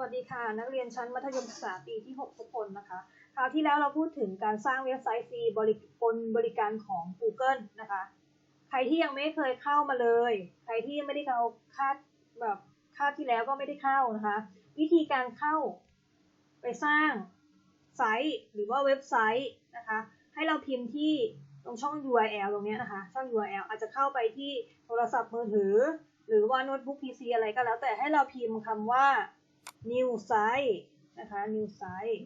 วัสดีค่ะ นักเรียนชั้นมัธยมศึกษาปีที่ 6 ทุกคนนะคะ คราวที่แล้วเราพูดถึงการสร้างเว็บไซต์ฟรีบริบนบริการของ Google นะคะ ใครที่ยังไม่เคยเข้ามาเลย ใครที่ไม่ได้เข้าคาดแบบคาดที่แล้วก็ไม่ได้เข้านะคะ วิธีการเข้าไปสร้างไซต์หรือว่าเว็บไซต์นะคะ ให้เราพิมพ์ที่ตรงช่อง URL ตรงนี้นะคะ ช่อง URL อาจจะเข้าไปที่โทรศัพท์มือถือ หรือว่าโน้ตบุ๊ก PC อะไรก็แล้วแต่ให้เราพิมพ์คำว่า new site นะคะ new site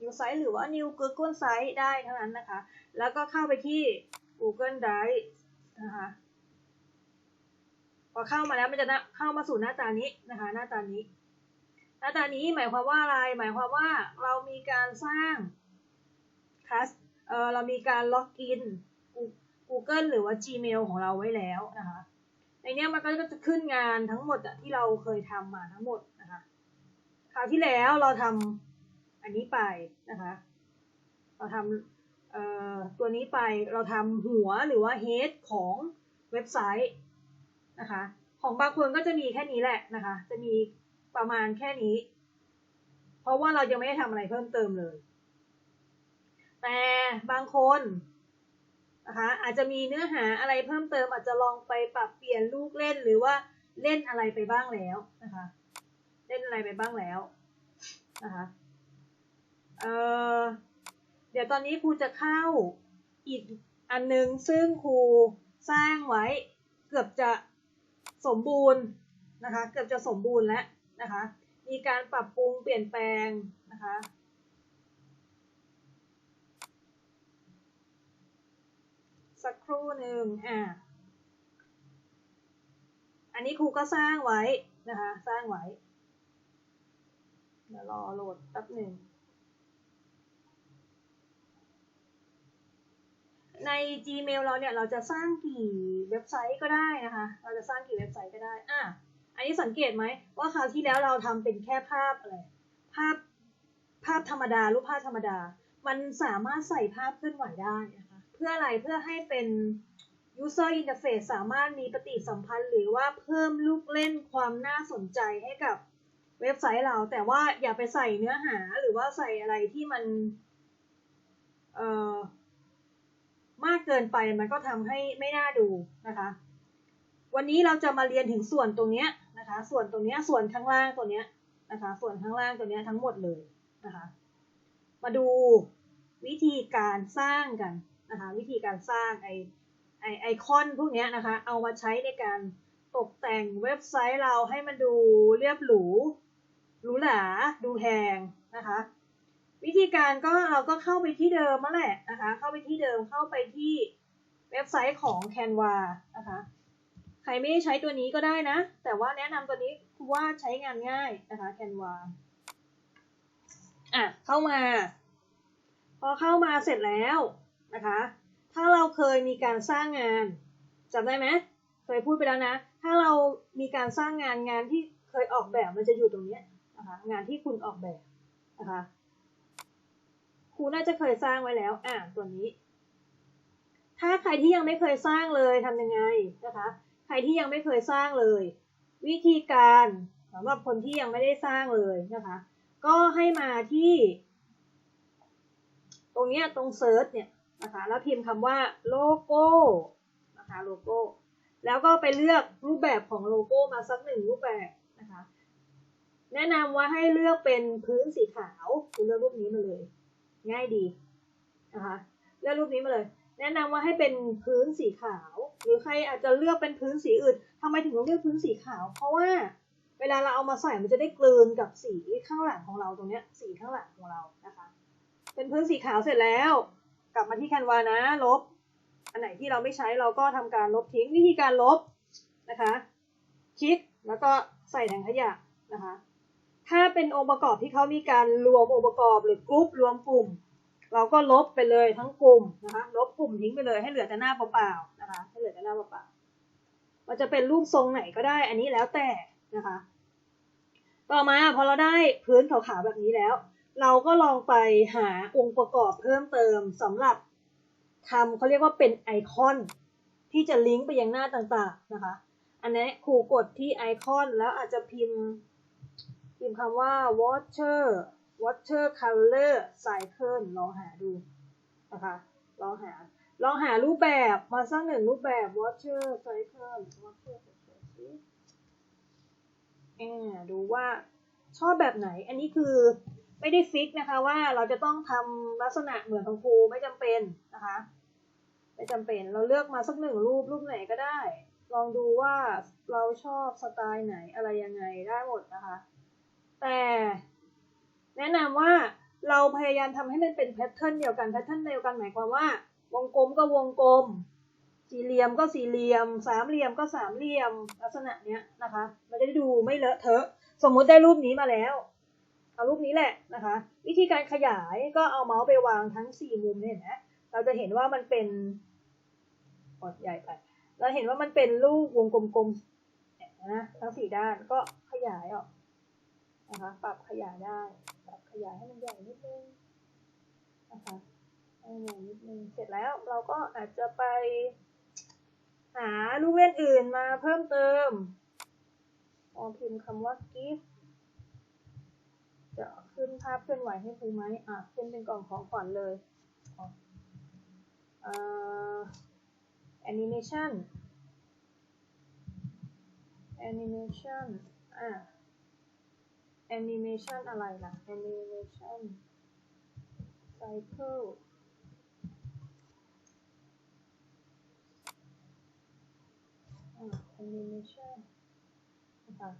new site หรือว่า new Google site ได้เท่านั้นนะคะ แล้วก็เข้าไปที่ Google Drive นะคะพอเข้ามาแล้วมันจะเข้ามาสู่หน้าตานี้นะคะ หน้าตานี้ หน้าตานี้หมายความว่าอะไร หมายความว่าเรามีการสร้างคัสเออเรามีการล็อกอิน Google หรือว่า Gmail ของเราไว้แล้วนะคะ ในนี้มันก็จะขึ้นงานทั้งหมดอะที่เราเคยทำมาทั้งหมด ราวที่แล้วเราทำอันนี้ไปนะคะ เราทำเอ่อตัวนี้ไปเราทำหัวหรือว่า head ของเว็บไซต์นะคะ ของบางคนก็จะมีแค่นี้แหละนะคะ จะมีประมาณแค่นี้ เพราะว่าเรายังไม่ได้ทำอะไรเพิ่มเติมเลย แต่บางคนนะคะอาจจะมีเนื้อหาอะไรเพิ่มเติมอาจจะลองไปปรับเปลี่ยนลูกเล่นหรือว่าเล่นอะไรไปบ้างแล้วนะคะ เล่นอะไรไปบ้างแล้วนะคะเออเดี๋ยวตอนนี้ครูจะเข้าอีกอันนึงซึ่งครูสร้างไว้เกือบจะสมบูรณ์นะคะเกือบจะสมบูรณ์แล้วนะคะมีการปรับปรุงเปลี่ยนแปลงนะคะสักครู่หนึ่งอ่าอันนี้ครูก็สร้างไว้นะคะสร้างไว้ เดี๋ยวรอโหลดแป๊บหนึ่ง ใน Gmail เราเนี่ยเราจะสร้างกี่เว็บไซต์ก็ได้นะคะ เราจะสร้างกี่เว็บไซต์ก็ได้ อะ อันนี้สังเกตไหมว่าคราวที่แล้วเราทำเป็นแค่ภาพอะไร ภาพภาพธรรมดารูปภาพธรรมดา มันสามารถใส่ภาพเคลื่อนไหวได้นะคะ เพื่ออะไร เพื่อให้เป็น user interface สามารถมีปฏิสัมพันธ์ หรือว่าเพิ่มลูกเล่นความน่าสนใจให้กับ เว็บไซต์เรา แต่ว่าอย่าไปใส่เนื้อหาหรือว่าใส่อะไรที่มันเอ่อมากเกินไปมันก็ทำให้ไม่น่าดูนะคะ วันนี้เราจะมาเรียนถึงส่วนตรงเนี้ยนะคะ ส่วนตรงเนี้ยส่วนข้างล่างตัวเนี้ยนะคะ ส่วนข้างล่างตัวเนี้ยทั้งหมดเลยนะคะ มาดูวิธีการสร้างกันนะคะ วิธีการสร้างไอไอไอคอนพวกเนี้ยนะคะ เอามาใช้ในการตกแต่งเว็บไซต์เราให้มันดูเรียบหรู หรูหราดูแพงนะคะ วิธีการก็เราก็เข้าไปที่เดิมมาแหละนะคะ เข้าไปที่เดิมเข้าไปที่เว็บไซต์ของ Canva นะคะ ใครไม่ใช้ตัวนี้ก็ได้นะ แต่ว่าแนะนำตัวนี้คือว่าใช้งานง่ายนะคะ Canva อะเข้ามา พอเข้ามาเสร็จแล้วนะคะ ถ้าเราเคยมีการสร้างงานจำได้ไหมเคยพูดไปแล้วนะ ถ้าเรามีการสร้างงานงานที่เคยออกแบบมันจะอยู่ตรงนี้ นะคะงานที่คุณออกแบบนะคะครูน่าจะเคยสร้างไว้แล้ว อ่าตัวนี้ ถ้าใครที่ยังไม่เคยสร้างเลยทำยังไงนะคะ ใครที่ยังไม่เคยสร้างเลย วิธีการสำหรับคนที่ยังไม่ได้สร้างเลยนะคะ ก็ให้มาที่ ตรงเนี้ยตรงเซิร์ชเนี่ยนะคะแล้วพิมพ์คำว่าโลโก้นะคะโลโก้ แล้วก็ไปเลือกรูปแบบของโลโก้มาสักหนึ่งรูปแบบ แนะนำว่าให้เลือกเป็นพื้นสีขาวคุณเลือกรูปนี้มาเลย ง่ายดีนะคะเลือกรูปนี้มาเลย แนะนำว่าให้เป็นพื้นสีขาว หรือใครอาจจะเลือกเป็นพื้นสีอื่นทำไมถึงต้องเลือกพื้นสีขาว เพราะว่าเวลาเราเอามาใส่มันจะได้กลืนกับสีข้างหลังของเราตรงเนี้ยสีข้างหลังของเรานะคะ เป็นพื้นสีขาวเสร็จแล้ว กลับมาที่แคนวานะลบ อันไหนที่เราไม่ใช้เราก็ทำการลบทิ้งวิธีการลบนะคะ คลิกแล้วก็ใส่ถังขยะนะคะ ถ้าเป็นองค์ประกอบที่เขามีการรวมองค์ประกอบหรือกรุ๊ปรวมกลุ่ม เราก็ลบไปเลยทั้งกลุ่มนะคะลบกลุ่มทิ้งไปเลยให้เหลือแต่หน้าเปล่าๆนะคะให้เหลือแต่หน้าเปล่าๆมันจะเป็นรูปทรงไหนก็ได้ อันนี้แล้วแต่นะคะ ต่อมาพอเราได้พื้นขาวๆแบบนี้แล้ว เราก็ลองไปหาองค์ประกอบเพิ่มเติมสำหรับทำเขาเรียกว่าเป็นไอคอนที่จะลิงก์ไปยังหน้าต่างๆนะคะ อันนี้ครูกดที่ไอคอนแล้วอาจจะพิมพ์ พิมพ์คำว่า water water color cycle ลองหาดูนะคะลองหาลองหารูปแบบมาสักหนึ่งรูปแบบ water cycle water cycle เออดูว่าชอบแบบไหน อันนี้คือไม่ได้ฟิกนะคะว่าเราจะต้องทำลักษณะเหมือนของครูไม่จำเป็นนะคะไม่จำเป็นเราเลือกมาสักหนึ่งรูปรูปไหนก็ได้ ลองดูว่าเราชอบสไตล์ไหนอะไรยังไงได้หมดนะคะ แต่แนะนำว่าเราพยายามทำให้มันเป็นแพทเทิร์นเดียวกันแพทเทิร์นเดียวกันหมายความว่า วงกลมก็วงกลม สี่เหลี่ยมก็สี่เหลี่ยม สามเหลี่ยมก็สามเหลี่ยมลักษณะเนี้ยนะคะ มันจะได้ดูไม่เลอะเทอะ สมมุติได้รูปนี้มาแล้ว เอารูปนี้แหละนะคะ วิธีการขยายก็เอาเมาส์ไปวางทั้งสี่มุมเนี่ยเห็นไหมเราจะเห็นว่ามันเป็นอดใหญ่ไปเราเห็นว่ามันเป็นรูปวงกลมๆนะทั้งสี่ด้านก็ขยายออก นะคะ ปรับขยายได้ ปรับขยายให้มันใหญ่นิดนึงนะคะให้มันใหญ่นิดนึง เสร็จแล้วเราก็อาจจะไป หาลูกเล่นอื่นมาเพิ่มเติมลองพิมพ์คำว่า gift จะขึ้นภาพเคลื่อนไหวให้ครูไหมอะขึ้นเป็นกล่องของขวัญเลยอ่า animation animation อะ แอนิเมชันอะไรล่ะแอนิเมชันไซเคิลอ่าแอนิเมชันนะะ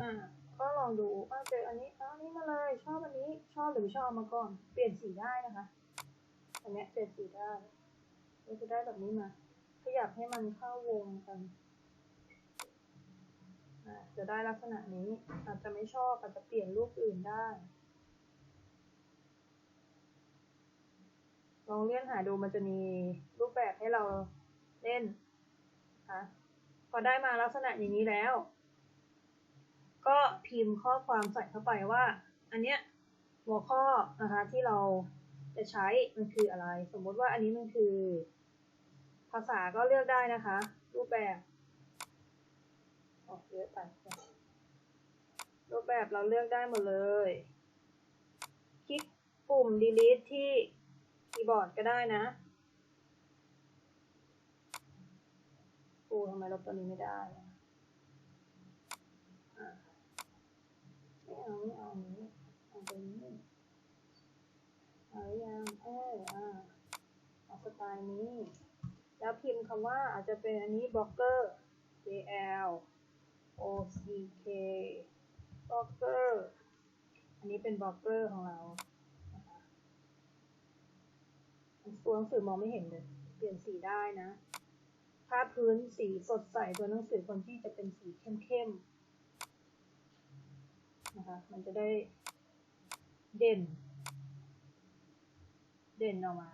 อ่าก็ลองดูว่าเจออันนี้ นี้มาเลย ชอบอันนี้ ชอบหรือไม่ชอบเอามาก่อน เปลี่ยนสีได้นะคะ อันนี้เปลี่ยนสีได้เราจะได้แบบนี้มา ขยับให้มันเข้าวงกันจะได้ลักษณะนี้ อาจจะไม่ชอบอาจจะเปลี่ยนรูปอื่นได้ ลองเลื่อนหาดูมันจะมีรูปแบบให้เราเล่นนะคะพอได้มาลักษณะอย่างนี้แล้ว ก็พิมพ์ข้อความใส่เข้าไปว่า อันเนี้ยหัวข้อนะคะที่เราจะใช้มันคืออะไร สมมติว่าอันนี้มันคือ ภาษาก็เลือกได้นะคะ รูปแบบออกเยอะไปรูปแบบเราเลือกได้หมดเลย คลิกปุ่ม delete ที่คีย์บอร์ดก็ได้นะโอ้ทำไมลบตัวนี้ไม่ได้อะอะไม่เอาไม่เอาอันนี้ นี้เอาอยังเอออ่าเอาสไตล์นี้ แล้วพิมพ์คำว่าอาจจะเป็นอันนี้บล็อกเกอร์ J L O C K บล็อกเกอร์อันนี้เป็นบล็อกเกอร์ของเราตัวหนังสือมองไม่เห็นเลย เปลี่ยนสีได้นะ ถ้าพื้นสีสดใสตัวหนังสือคนที่จะเป็นสีเข้มๆ นะคะ มันจะได้ เด่น เด่นออกมา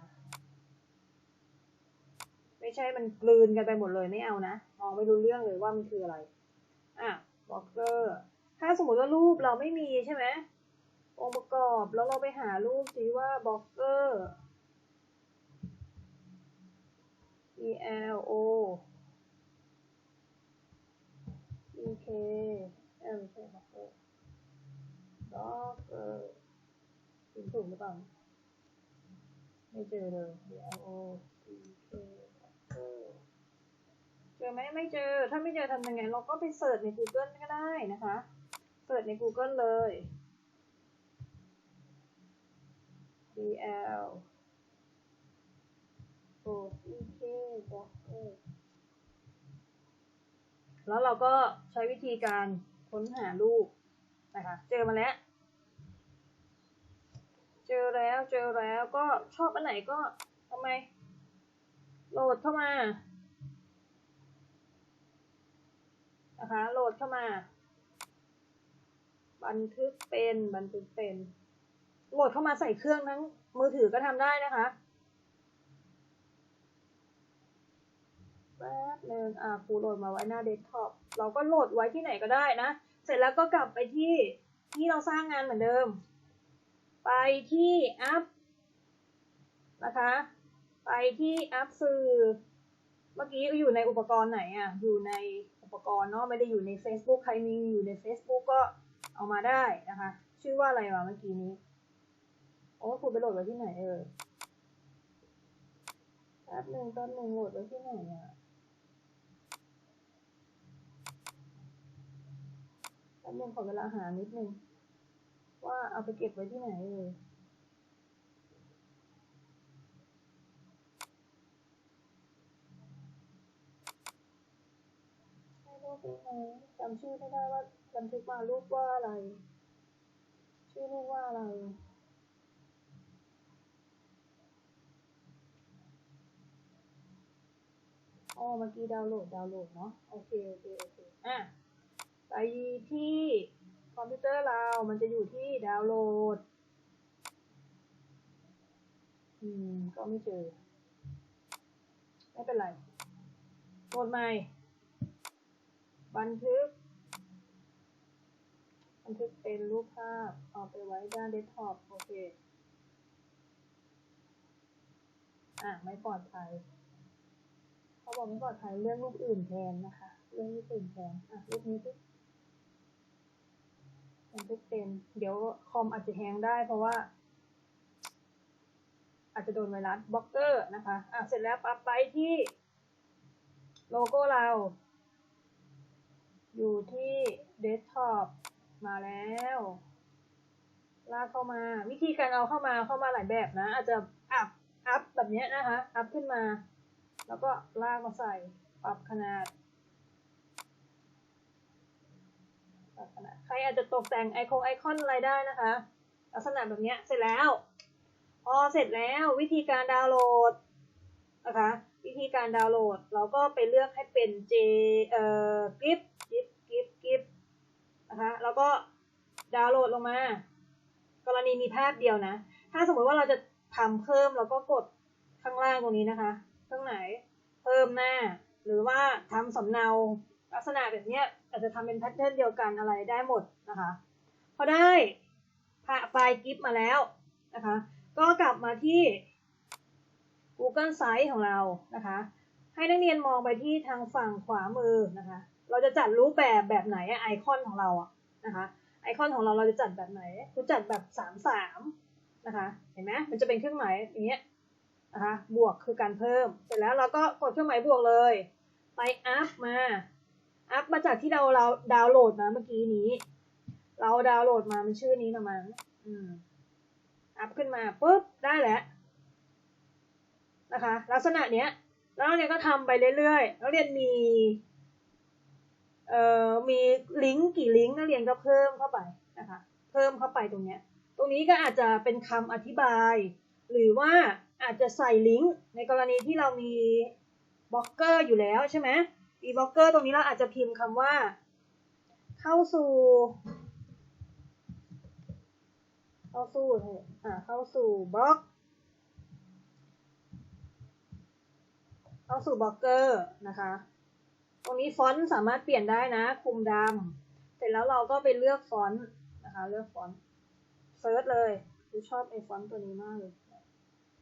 ไม่ใช่มันกลืนกันไปหมดเลยไม่เอานะ มองไม่รู้เรื่องเลยว่ามันคืออะไร อะบล็อกเกอร์ ถ้าสมมติว่ารูปเราไม่มีใช่ไหมองค์ประกอบแล้วเราไปหารูปสิว่าบล็อกเกอร์ E L O E K เออไม่ใช่บล็อกเกอร์บล็อกเกอร์ถึงถูกห รือเปล่า ไม่เจอเลย L O C K เจอไหมไม่เจอ ถ้าไม่เจอทำยังไง เราก็ไปเสิร์ชใน Google ก็ได้นะคะ เสิร์ชใน Google เลย B L O C K บอกเอแล้วเราก็ใช้วิธีการค้นหารูปนะคะ เจอมาแล้ว เจอแล้วเจอแล้วก็ชอบอันไหนก็ทำไมโหลดเข้ามานะคะโหลดเข้ามา บันทึกเป็นบันทึกเป็นโหลดเข้ามาใส่เครื่องทั้งมือถือก็ทำได้นะคะแป๊บหนึ่งอ่าครูโหลดมาไว้หน้าเดสก์ท็อปเราก็โหลดไว้ที่ไหนก็ได้นะ เสร็จแล้วก็กลับไปที่นี่เราสร้างงานเหมือนเดิม ไปที่อัพนะคะ ไปที่อัพสื่อ เมื่อกี้อยู่ในอุปกรณ์ไหนอะ อยู่ในอุปกรณ์เนาะ ไม่ได้อยู่ใน Facebook ใครมีอยู่ใน Facebook ก็เอามาได้นะคะ ชื่อว่าอะไรวะเมื่อกี้นี้ โอ้คุณไปโหลดไว้ที่ไหนเออแป๊บหนึ่งแป๊บหนึ่งโหลดไว้ที่ไหนอะแป๊บหนึ่งขอเวลาหานิดนึง ว่าเอาไปเก็บไว้ที่ไหนเออให้รูปนี้ไหมจำชื่อไม่ได้ว่าบันทึกมารูปว่าอะไร ชื่อรูปว่าอะไรอ๋อเมื่อกี้ดาวน์โหลดดาวน์โหลดเนาะโอเคโอเคโอเคอะไปที่ คอมพิวเตอร์เรา มันจะอยู่ที่ดาวน์โหลด อืม ก็ไม่เจอ ไม่เป็นไรโหลดใหม่ บันทึก บันทึกเป็นรูปภาพ เอาไปไว้ด้านเดสก์ท็อป โอเค อะ ไม่ปลอดภัยเขาบอกไม่ปลอดภัยเรื่องรูปอื่นแทนนะคะ เรื่องรูปอื่นแทน อะ รูปนี้สิันทึกเป็นเดี๋ยวคอมอาจจะแฮงได้เพราะว่า อาจจะโดนไวรัสบล็อกเกอร์นะคะอะเสร็จแล้วปั๊บไปที่ โลโก้เรา อยู่ที่เดสก์ท็อปมาแล้วลากเข้ามา วิธีการเอาเข้ามาเข้ามาหลายแบบนะ อาจจะอัพอัพแบบนี้นะคะอัพขึ้นมา แล้วก็ลากมาใส่ปรับขนาดปรับขนาด ใครอาจจะตกแต่งไอคอนไอคอนอะไรได้นะคะ ลักษณะแบบนี้เสร็จแล้วพอเสร็จแล้ววิธีการดาวน์โหลดนะคะวิธีการดาวน์โหลด เราก็ไปเลือกให้เป็น J เอ่อ GIF GIF GIF GIF นะคะแล้วก็ดาวน์โหลดลงมา กรณีมีภาพเดียวนะ ถ้าสมมติว่าเราจะทำเพิ่มเราก็กดข้างล่างตรงนี้นะคะข้างไหนเพิ่มหน้า หรือว่าทำสำเนาลักษณะแบบเนี้ย อาจจะทำเป็นแพทเทิร์นเดียวกันอะไรได้หมดนะคะ พอได้ไฟล์กิฟมาแล้วนะคะ ก็กลับมาที่ Google Sites ของเรานะคะ ให้นักเรียนมองไปที่ทางฝั่งขวามือนะคะ เราจะจัดรูปแบบแบบไหนไอคอนของเราอะนะคะ ไอคอนของเราเราจะจัดแบบไหนเราจัดแบบสามสามนะคะ เห็นไหมมันจะเป็นเครื่องหมายอย่างเงี้ยนะคะ บวกคือการเพิ่ม เสร็จแล้วเราก็กดเครื่องหมายบวกเลย ไปอัพมา อัพมาจากที่เราเราดาวน์โหลดมาเมื่อกี้นี้ เราดาวน์โหลดมามันชื่อนี้นะมั้งอืม อัพขึ้นมาปุ๊บได้แล้วนะคะ ลักษณะเนี้ยแล้วเนี่ยก็ทำไปเรื่อยๆแล้วเรียนมีเอ่อมีลิงก์กี่ลิงก์นักเรียนก็เพิ่มเข้าไปนะคะ เพิ่มเข้าไปตรงเนี้ย ตรงนี้ก็อาจจะเป็นคำอธิบาย หรือว่าอาจจะใส่ลิงก์ในกรณีที่เรามีบล็อกเกอร์อยู่แล้วใช่ไหม มีบล็อกเกอร์ตรงนี้เราอาจจะพิมพ์คำว่า เข้าสู่ เข้าสู่อ่าเข้าสู่บล็อก เข้าสู่บล็อกเกอร์นะคะ ตรงนี้ฟอนต์สามารถเปลี่ยนได้นะ คุมดำเสร็จแล้วเราก็ไปเลือกฟอนต์นะคะ เลือกฟอนต์เซิร์ชเลย ดูชอบไอ้ฟอนต์ตัวนี้มากเลย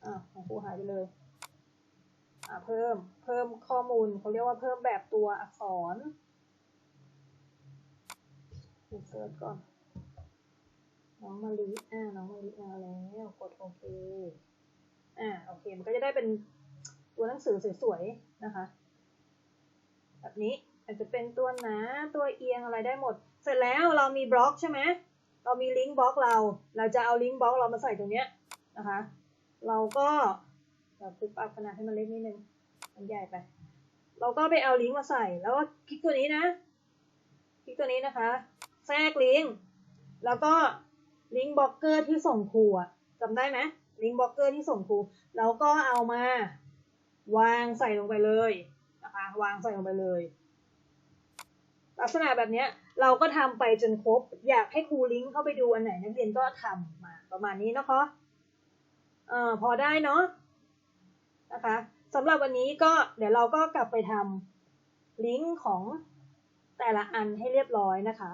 อ่าของครูหายไปเลย อ่าเพิ่มเพิ่มข้อมูลเขาเรียกว่าเพิ่มแบบตัวอักษรเซิร์ชก่อน น้องมาลีอ่าน้องมาลีมาแล้วกดโอเคอ่าโอเค มันก็จะได้เป็นตัวหนังสือสวยๆนะคะ แบบนี้อาจจะเป็นตัวหนาตัวเอียงอะไรได้หมด เสร็จแล้วเรามีบล็อกใช่ไหมเรามีลิงก์บล็อกเรา เราจะเอาลิงก์บล็อกเรามาใส่ตรงเนี้ยนะคะ เราก็ เราปรับปรับขนาดให้มันเล็กนิดนึง มันใหญ่ไป เราก็ไปเอาลิงก์มาใส่ แล้วก็คลิกตัวนี้นะ คลิกตัวนี้นะคะ แทรกลิงก์ แล้วก็ลิงก์บล็อกเกอร์ที่ส่งครูอะจำได้ไหมลิงก์บล็อกเกอร์ที่ส่งครูแล้วก็เอามา วางใส่ลงไปเลยนะคะ วางใส่ลงไปเลย ลักษณะแบบนี้เราก็ทำไปจนครบ อยากให้ครูลิงก์เข้าไปดูอันไหนนักเรียนก็ทำมาประมาณนี้นะคะเอ่อพอได้เนาะ นะคะสำหรับวันนี้ก็เดี๋ยวเราก็กลับไปทำลิงก์ของแต่ละอันให้เรียบร้อยนะคะ